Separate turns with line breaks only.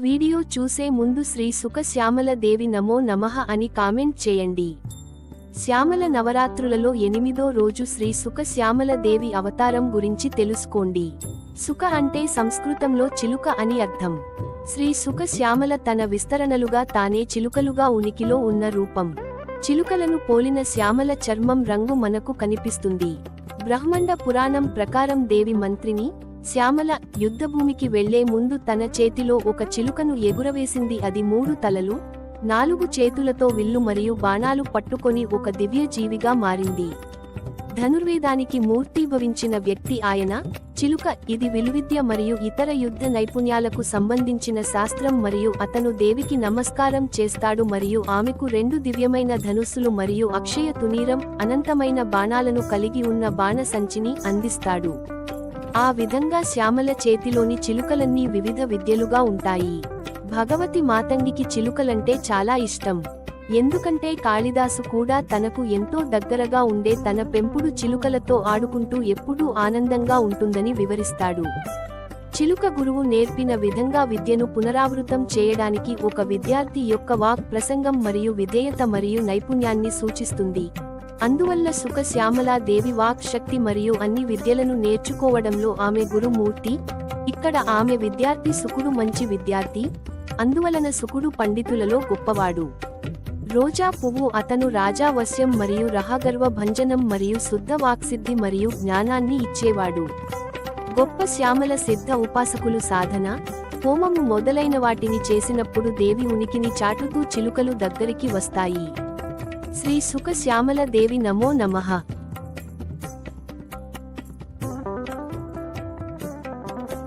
Video చూసే ముందు శ్రీ సుఖ శ్యామల దేవి నమో నమః అని కామెంట్ చేయండి. శ్యామల నవరాత్రులలో ఎనిమిదో రోజు శ్రీ సుఖ శ్యామల దేవి అవతారం గురించి తెలుసుకోండి. సుఖ అంటే సంస్కృతంలో చిలుక అని అర్థం. శ్రీ సుఖ శ్యామల తన విస్తరణలుగా తానే చిలుకలుగా ఉనికిలో ఉన్న రూపం. చిలుకలను పోలిన శ్యామల చర్మం రంగు మనకు కనిపిస్తుంది. బ్రహ్మండ పురాణం ప్రకారం దేవి మంత్రిని శ్యామల యుద్ధభూమికి వెళ్ళే ముందు తన చేతిలో ఒక చిలుకను ఎగురవేసింది. అది మూడు తలలు నాలుగు చేతులతో విల్లు మరియు బాణాలు పట్టుకొని ఒక దివ్య జీవిగా మారింది. ధనుర్వేదానికి మూర్తీభవించిన వ్యక్తి ఆయన. చిలుక ఇది విలువిద్య మరియు ఇతర యుద్ధ నైపుణ్యాలకు సంబంధించిన శాస్త్రం మరియు అతను దేవికి నమస్కారం చేస్తాడు మరియు ఆమెకు రెండు దివ్యమైన ధనుస్సులు మరియు అక్షయ తునీరం అనంతమైన బాణాలను కలిగి ఉన్న బాణ సంచిని అందిస్తాడు. ఆ విధంగా శ్యామల చేతిలోని చిలుకలన్నీ వివిధ విద్యలుగా ఉంటాయి. భగవతి మాతంగికి చిలుకలంటే చాలా ఇష్టం. ఎందుకంటే కాళిదాసు కూడా తనకు ఎంతో దగ్గరగా ఉండే తన పెంపుడు చిలుకలతో ఆడుకుంటూ ఎప్పుడూ ఆనందంగా ఉంటుందని వివరిస్తాడు. చిలుక గురువు నేర్పిన విధంగా విద్యను పునరావృతం చేయడానికి ఒక విద్యార్థి యొక్క వాక్ ప్రసంగం మరియు విధేయత మరియు నైపుణ్యాన్ని సూచిస్తుంది. అందువల్ల సుఖ శ్యామలా దేవి వాక్ శక్తి మరియు అన్ని విద్యలను నేర్చుకోవడంలో ఆమె గురుమూర్తి. ఇక్కడ ఆమె విద్యార్థి సుకుడు మంచి విద్యార్థి. అందువలన సుకుడు పండితులలో గొప్పవాడు. రోజా పువ్వు అతను రాజావశ్యం మరియు రహగర్వ భంజనం మరియు శుద్ధ వాక్సిద్ధి మరియు జ్ఞానాన్ని ఇచ్చేవాడు. గొప్ప శ్యామల సిద్ధ ఉపాసకులు సాధన. హోమము మొదలైన వాటిని చేసినప్పుడు దేవి ఉనికిని చాటుతూ చిలుకలు దగ్గరికి వస్తాయి. శ్రీ సుఖ శ్యామల దేవి నమో నమః